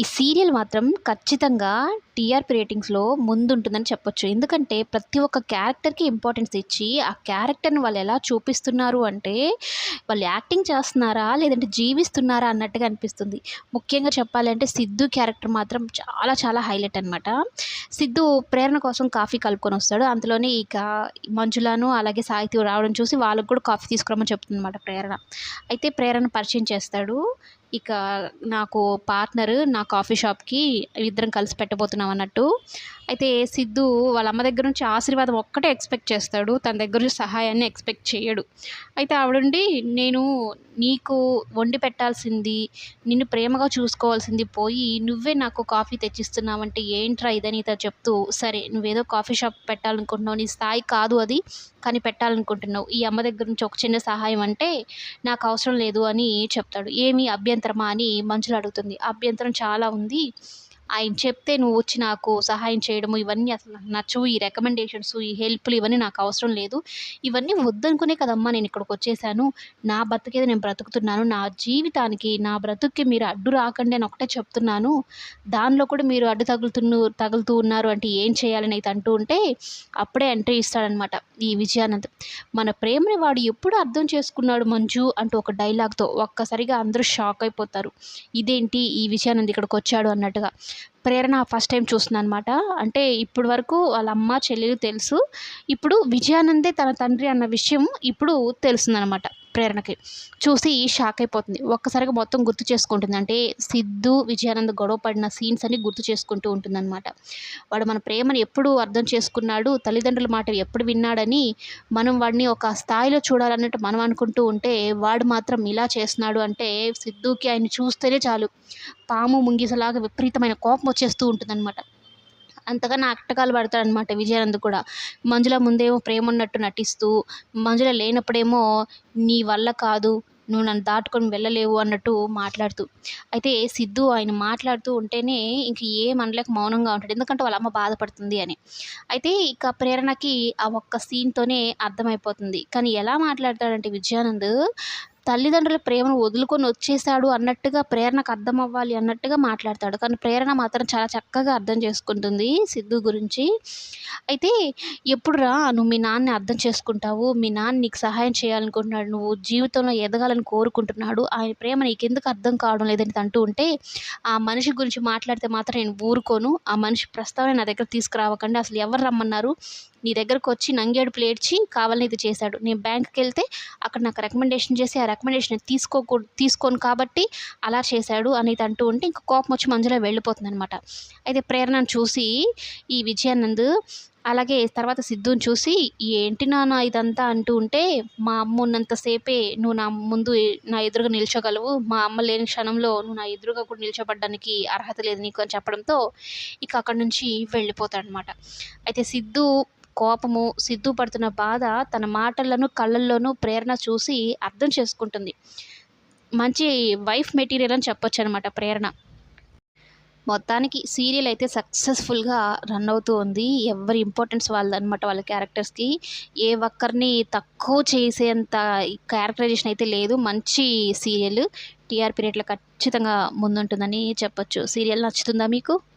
ఈ సీరియల్ మాత్రం ఖచ్చితంగా టీఆర్పీ రేటింగ్స్లో ముందుంటుందని చెప్పొచ్చు. ఎందుకంటే ప్రతి ఒక్క క్యారెక్టర్కి ఇంపార్టెన్స్ ఇచ్చి ఆ క్యారెక్టర్ని వాళ్ళు ఎలా చూపిస్తున్నారు అంటే వాళ్ళు యాక్టింగ్ చేస్తున్నారా లేదంటే జీవిస్తున్నారా అన్నట్టుగా అనిపిస్తుంది. ముఖ్యంగా చెప్పాలంటే సిద్ధు క్యారెక్టర్ మాత్రం చాలా చాలా హైలైట్ అనమాట సిద్ధు ప్రేరణ కోసం కాఫీ కలుపుకొని వస్తాడు. అందులోనే ఇక మంజులను అలాగే సాహిత్యం రావడం చూసి వాళ్ళకు కూడా కాఫీ తీసుకురమ్మని చెప్తుంది అనమాట ప్రేరణ. అయితే ప్రేరణ పరిచయం చేస్తాడు. ఇక నాకు పార్ట్నర్ నా కాఫీ షాప్కి ఇద్దరం కలిసి పెట్టబోతున్నాం అన్నట్టు. అయితే సిద్ధు వాళ్ళ అమ్మ దగ్గర నుంచి ఆశీర్వాదం ఒక్కటే ఎక్స్పెక్ట్ చేస్తాడు. తన దగ్గర నుంచి సహాయాన్ని ఎక్స్పెక్ట్ చేయడు. అయితే ఆవిడండి నేను నీకు వండి పెట్టాల్సింది నిన్ను ప్రేమగా చూసుకోవాల్సింది పోయి నువ్వే నాకు కాఫీ తెచ్చిస్తున్నావంటే ఏంట్రా ఇదని ఇతను చెప్తూ సరే నువ్వేదో కాఫీ షాప్ పెట్టాలనుకుంటున్నావు నీ స్థాయి కాదు అది కానీ పెట్టాలనుకుంటున్నావు. ఈ అమ్మ దగ్గర నుంచి ఒక చిన్న సహాయం అంటే నాకు అవసరం లేదు అని చెప్తాడు. ఏమీ అభ్యంతరం అభ్యంతరమా అని మంజుల అడుగుతుంది. అభ్యంతరం చాలా ఉంది. ఆయన చెప్తే నువ్వు వచ్చి నాకు సహాయం చేయడము ఇవన్నీ అసలు నాకు నచ్చవు. ఈ రికమెండేషన్స్ ఈ హెల్ప్లు ఇవన్నీ నాకు అవసరం లేదు. ఇవన్నీ వద్దనుకునే కదమ్మా నేను ఇక్కడికి వచ్చేసాను. నా బతుకేదో నేను బ్రతుకుతున్నాను. నా జీవితానికి నా బ్రతుక్కి మీరు అడ్డు రాకండి అని ఒకటే చెప్తున్నాను. దానిలో కూడా మీరు అడ్డు తగులుతున్న తగులుతూ ఉన్నారు అంటే ఏం చేయాలని అయితే అంటూ ఉంటే అప్పుడే ఎంట్రీ ఇస్తాడనమాట ఈ విజయానంద్. మన ప్రేమని వాడు ఎప్పుడు అర్థం చేసుకున్నాడు మంజు అంటూ ఒక డైలాగ్తో ఒక్కసారిగా అందరూ షాక్ అయిపోతారు. ఇదేంటి ఈ విజయానంద్ ఇక్కడికి వచ్చాడు అన్నట్టుగా. ప్రేరణ ఫస్ట్ టైం చూస్తుంది అనమాట అంటే ఇప్పుడు వరకు వాళ్ళ అమ్మ చెల్లెలు తెలుసు. ఇప్పుడు విజయానందే తన తండ్రి అన్న విషయం ఇప్పుడు తెలుస్తుందన్నమాట. ప్రేరణకి చూసి షాక్ అయిపోతుంది. ఒక్కసారిగా మొత్తం గుర్తు చేసుకుంటుంది. అంటే సిద్ధు విజయానంద్ గొడవ పడిన సీన్స్ అని గుర్తు చేసుకుంటూ ఉంటుందన్నమాట. వాడు మన ప్రేమను ఎప్పుడు అర్థం చేసుకున్నాడు. తల్లిదండ్రుల మాట ఎప్పుడు విన్నాడని మనం వాడిని ఒక స్థాయిలో చూడాలన్నట్టు మనం అనుకుంటూ ఉంటే వాడు మాత్రం ఇలా చేస్తున్నాడు అంటే సిద్ధుకి ఆయన చూస్తేనే చాలు. పాము ముంగిసలాగా విపరీతమైన కోపం వచ్చేస్తూ ఉంటుందన్నమాట. అంతగా నాటకాలు పడతాడనమాట విజయానంద్ కూడా. మంజుల ముందేమో ప్రేమ ఉన్నట్టు నటిస్తూ మంజుల లేనప్పుడేమో నీ వల్ల కాదు నువ్వు నన్ను దాటుకొని వెళ్ళలేవు అన్నట్టు మాట్లాడుతూ. అయితే సిద్ధు ఆయన మాట్లాడుతూ ఉంటేనే ఇంక ఏం అనలేక మౌనంగా ఉంటాడు ఎందుకంటే వాళ్ళ అమ్మ బాధపడుతుంది అని. అయితే ఇక ప్రేరణకి ఆ ఒక్క సీన్తోనే అర్థమైపోతుంది. కానీ ఎలా మాట్లాడతాడంటే విజయానంద్ తల్లిదండ్రుల ప్రేమను వదులుకొని వచ్చేసాడు అన్నట్టుగా ప్రేరణకు అర్థం అవ్వాలి అన్నట్టుగా మాట్లాడతాడు. కానీ ప్రేరణ మాత్రం చాలా చక్కగా అర్థం చేసుకుంటుంది సిద్ధు గురించి. అయితే ఎప్పుడురా నువ్వు మీ నాన్నని అర్థం చేసుకుంటావు? మీ నాన్న నీకు సహాయం చేయాలనుకుంటున్నాడు. నువ్వు జీవితంలో ఎదగాలని కోరుకుంటున్నాడు. ఆయన ప్రేమ నీకు ఎందుకు అర్థం కావడం లేదని అంటూ ఉంటే ఆ మనిషి గురించి మాట్లాడితే మాత్రం నేను ఊరుకోను. ఆ మనిషి ప్రస్తావన నా దగ్గర తీసుకురావకండి. అసలు ఎవరు రమ్మన్నారు? నీ దగ్గరకు వచ్చి నంగేడుపులు ఏడ్చి కావాలని ఇది చేశాడు. నేను బ్యాంక్కి వెళ్తే అక్కడ నాకు రికమెండేషన్ చేసి ఆ రికమెండేషన్ తీసుకోకూ తీసుకోను కాబట్టి అలా చేశాడు అనేది అంటూ ఉంటే ఇంకా కోపం వచ్చి మంజులో వెళ్ళిపోతుంది అనమాట అయితే ప్రేరణను చూసి ఈ విజయానంద్ అలాగే తర్వాత సిద్ధుని చూసి ఏంటి నాన్న ఇదంతా? అంటూ ఉంటే మా అమ్మ ఉన్నంతసేపే నువ్వు నా ముందు నా ఎదురుగా నిల్చోగలవు. మా అమ్మ లేని క్షణంలో నువ్వు నా ఎదురుగా కూడా నిల్చోబడ్డానికి అర్హత లేదు నీకు అని చెప్పడంతో ఇక అక్కడి నుంచి వెళ్ళిపోతాడనమాట అయితే సిద్ధు కోపము సిద్ధుపడుతున్న బాధ తన మాటలను కళ్ళల్లోనూ ప్రేరణ చూసి అర్థం చేసుకుంటుంది. మంచి వైఫ్ మెటీరియల్ అని చెప్పొచ్చు అనమాట ప్రేరణ. మొత్తానికి సీరియల్ అయితే సక్సెస్ఫుల్గా రన్ అవుతూ ఉంది. ఎవరి ఇంపార్టెన్స్ వాళ్ళదనమాట వాళ్ళ క్యారెక్టర్స్కి. ఏ ఒక్కరిని తక్కువ చేసేంత క్యారెక్టరైజేషన్ అయితే లేదు. మంచి సీరియల్ టీఆర్పీ రేట్లో ఖచ్చితంగా ముందుంటుందని చెప్పొచ్చు. సీరియల్ నచ్చుతుందా మీకు?